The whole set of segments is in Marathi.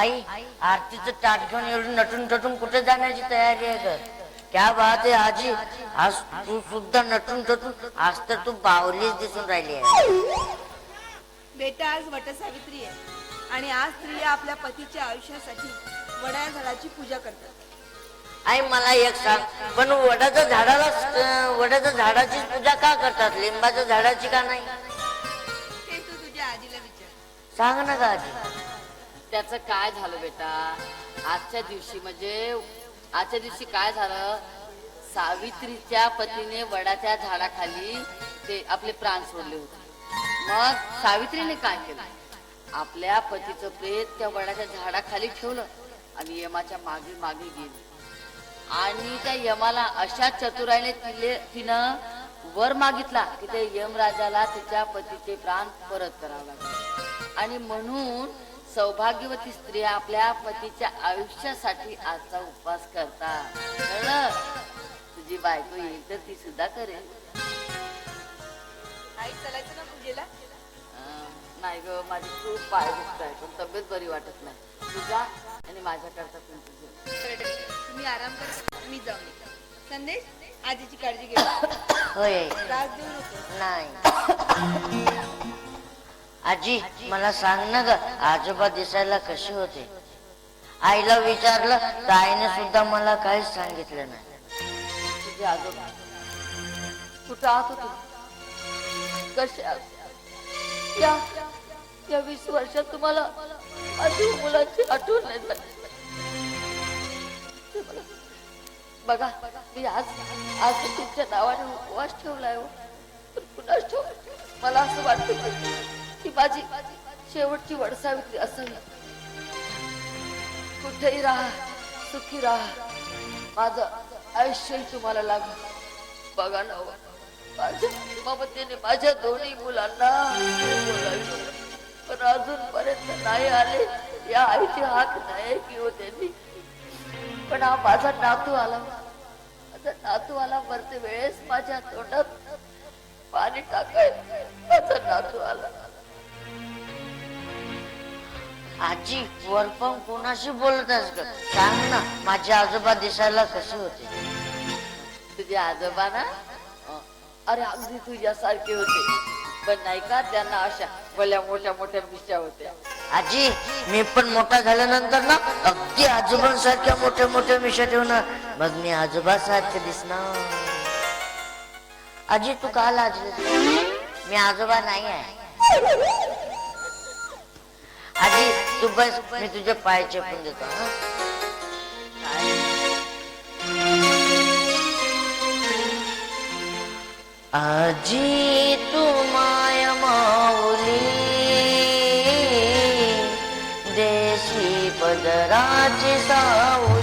आई आरतीचं ताट घेऊन एवढी नटून नटून कुठे जाण्याची तयारी आहे ग? क्या बात आहे आजी. आज तू सुद्धा नटून नटून आज तर तू बावलीच दिसून राहिली आहे. बेटा आज वटसावित्री आहे. आणि आज स्त्रिया आपल्या पतीच्या आयुष्यासाठी वड्या झाडाची पूजा करतात. आई मला एक सांग. पण वडाच्या झाडाला वडाच्या झाडाची पूजा का करतात? लिंबाच्या झाडाची का नाही? हे तू तुझ्या आजीला विचार. सांग ना का आजी. त्याचं काय झालं बेटा? आजच्या दिवशी म्हणजे आजच्या दिवशी काय झालं? सावित्रीच्या पतीने वडाच्या झाडाखाली ते आपले प्राण सोडले होते. मग सावित्रीने काय केलं? आपल्या पतीचं प्रेत त्या वडाच्या झाडाखाली ठेवलं आणि यमाच्या मागे मागे गेली. आणि त्या यमाला अशा चतुराईने तिले तिनं वर मागितला की त्या यमराजाला तिच्या पतीचे प्राण परत करावं लागले. आणि म्हणून सौभाग्यवती स्त्रिया आपल्या पतीच्या आयुष्यासाठी आजचा उपवास करतात. कळलं? तुझी बायको येईल तर ती सुद्धा करेल. आई चलायचं ना पूजेला अं, नाही ग माझी खूप पाय दुखत आहे पण तब्येत बरी वाटत नाही. तुझा आणि माझ्याकरता पण तुझं बरं, ठीक आहे. तुम्ही आराम करा मी जाऊन येते. संदेश आजीची काळजी घे. होय. आई. त्रास देऊ नको नाही. आजी मला सांग ना ग आजोबा दिसायला कसे होते? आईला विचारलं तर आईने सुद्धा मला काहीच सांगितलं नाही. तुझे आजोबा कुठं आहात हो कसे या या वीस वर्षात तुम्हाला माझी मुलाची आठवण नाही झाली. बघा मी आज आज तुमच्या नावाने उपवास ठेवलाय हो. पुन्हा मला असं वाटतं की- माझी शेवटची वडसावित्री असावी कुठेही राहा सुखी राहा. माझं आयुष्यही तुम्हाला लाग बघा ना हो. माझ्या ममतेने माझ्या दोन्ही मुलांना पण पण अजूनपर्यंत नाही आले. या आईची हाक नाही की हो त्यांनी. पण हा माझा नातू आला. माझा नातू आला मरते वेळेस माझ्या तोंडात पाणी टाकाय माझा नातू आला. आजी वर पण कोणाशी बोलतस ग? सांग ना माझे आजोबा दिसायला कसे होते? तुझे आजोबा ना? अरे अगदी तुझ्यासारखे होते. पण नाही का त्यांना अशा भल्या मोठ्या मोठ्या मिशा होत्या. आजी मी पण मोठा झाल्यानंतर ना अगदी आजोबांसारख्या मोठ्या मोठ्या मिशा ठेवणार मग मी आजोबा सारखे दिसणार. आजी तू का लाजली मी आजोबा नाही आहे. आजी तू बस मी तुझ्या पाय चेपून देतो आजी तू माय माऊली. देशी पदराची साऊ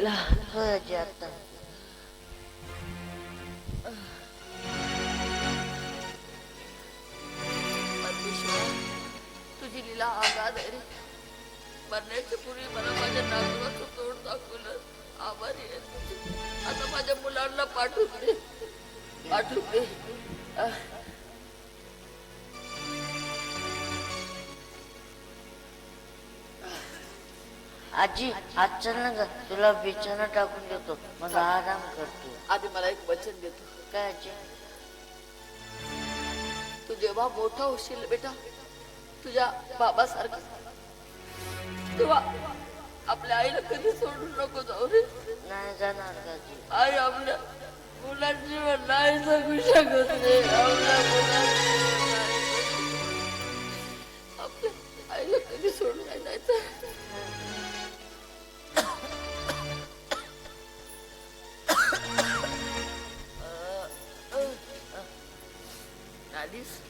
आण आजी आता तुझी लीला आगाध आहे रे मरण्याच्या पूर्वी मला माझ्या नातवाचं तोंड दाखवलं आभारी आहे आता माझ्या मुलांना पाठवून दे पाठवून दे आजी आज चल ना ग तुला बिछाना टाकून देतो. मला आराम करतो. आधी मला एक वचन देतो काय आजी? तू जेव्हा मोठा होशील बेटा तुझ्या बाबासारखा तेव्हा आपल्या आईला कधी सोडून नको जाऊ रे. नाही जाणार का आजी आई आपल्या मुलांची नाही जगू शकत रे. आपल्या मुलांची नाही. जगू- आपल्या आईला कधी सोडून नाही जायचं. Cádiz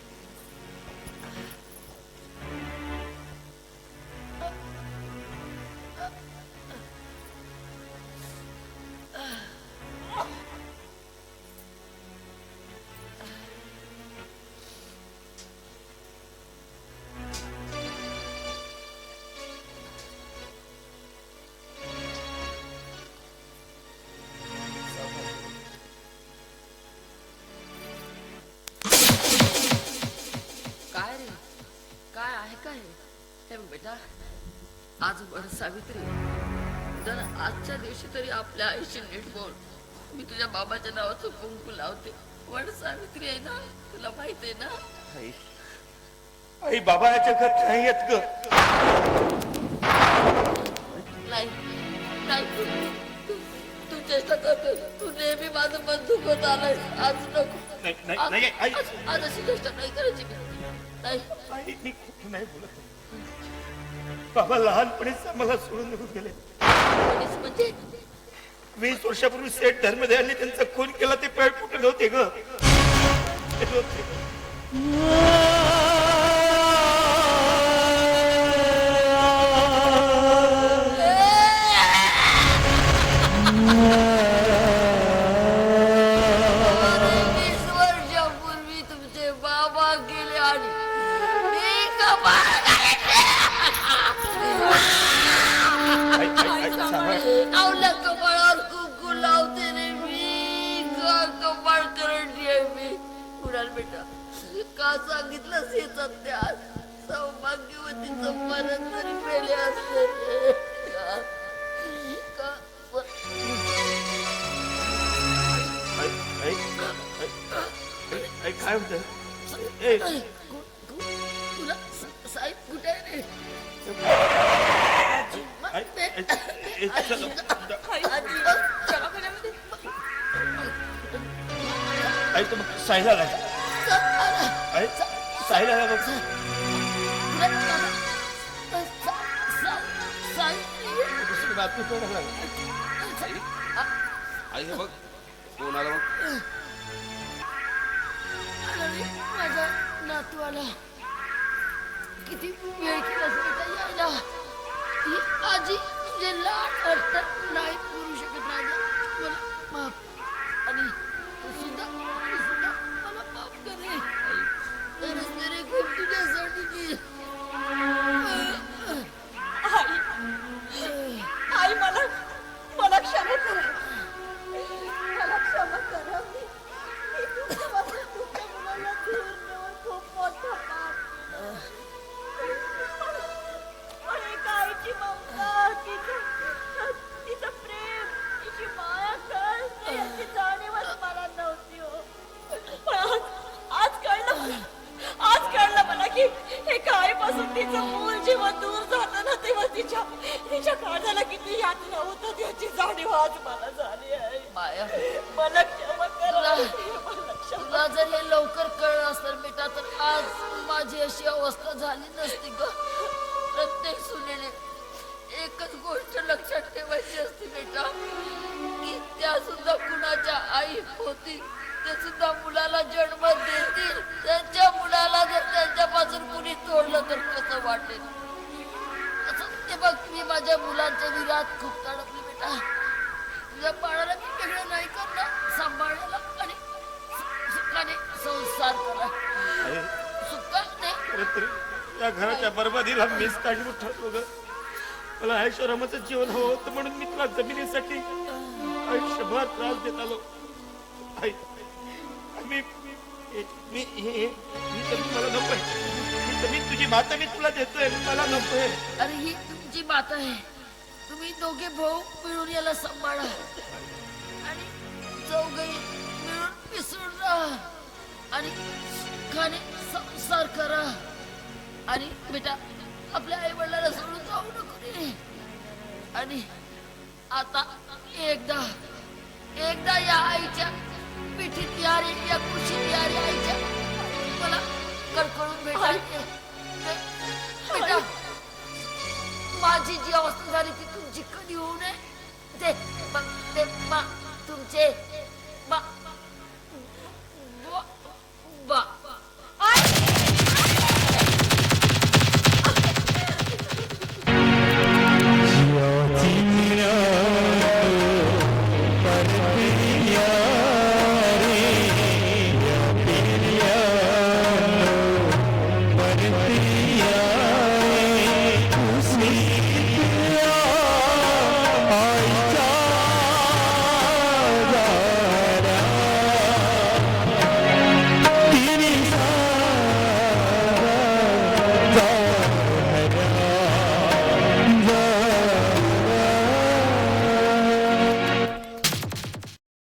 काय आहे काय हे बेटा आज वर सावित्री जर आजच्या दिवशी तरी आपल्या आईशी नीट बोल. मी तुझ्या बाबाच्या नावाचं कुंकू लावते. वड सावित्री आहे ना? तुला माहीत आहे ना? आई आई बाबा या जगात नाही आहेत ग. नाही नाही. तू तू- चेष्टा करतो तू नेहमी माझं बंदूक होत आलाय आज नको. नाही, नाही, आज- नाही, आई. आज- आज अशी चेष्टा नाही करायची आई मी खोटं नाही बोलत बाबा लहानपणीच आम्हाला सोडून निघून गेले म्हणजे वीस वर्षापूर्वी सेठ धर्मदयाने त्यांचा खून केला ते पॅट कुठे नव्हते ग ते नव्हते. बेटा. का सांगितलं हे सत्य? सौभाग्यवतीचं मरण तरी पेले असते काय तुला स- साहेब कुठे आहे रे? साहिला बघ दुसरी बातमी आई हे बघ कोण आलं बघ माझा नातू आला किती वेळ केला बेटा यायला. ही आजी जे लाड वाटतात नाही पुरू शकत राजा. मला माफ. आणि तू सुद्धा तू Erizlere kurtulacağız artık. माझी अशी अवस्था झाली नसती ग. प्रत्येक सुनेने एकच गोष्ट लक्षात ठेवायची असते बेटा की त्या सुद्धा कुणाच्या आई होती ते सुद्धा मुलाला जन्म देतील. त्यांच्या मुलाला जर त्यांच्यापासून कुणी तोडलं तर कसं वाटेल? असं ते बघ मी माझ्या मुलांच्या विरात खूप तडपली बेटा. तुझ्या बाळाला मी वेगळं नाही करणार. सांभाळायला आणि सुखाने संसार करा. तर या घराच्या बरबादीला मीच काढून ठरलो ग. मला ऐश्वरामाचं जीवन हवं होतं म्हणून मी तुला जमिनीसाठी आयुष्यभर त्रास देत आलो. आई मी मी हे- जमीन मला नको ही जमीन तुझी माता मी तुला देतोय मला नकोय. अरे ही तुमची माता आहे. तुम्ही दोघे भाऊ मिळून याला सांभाळा. आणि चौघही मिळून मिसळून राहा. आणि सुखाने संसार करा. आणि बेटा आपल्या आई वडिलांना सोडून जाऊ नको रे. आणि आता एकदा एकदा या आईच्या पिठीत या रे या कुशीत या रे आईच्या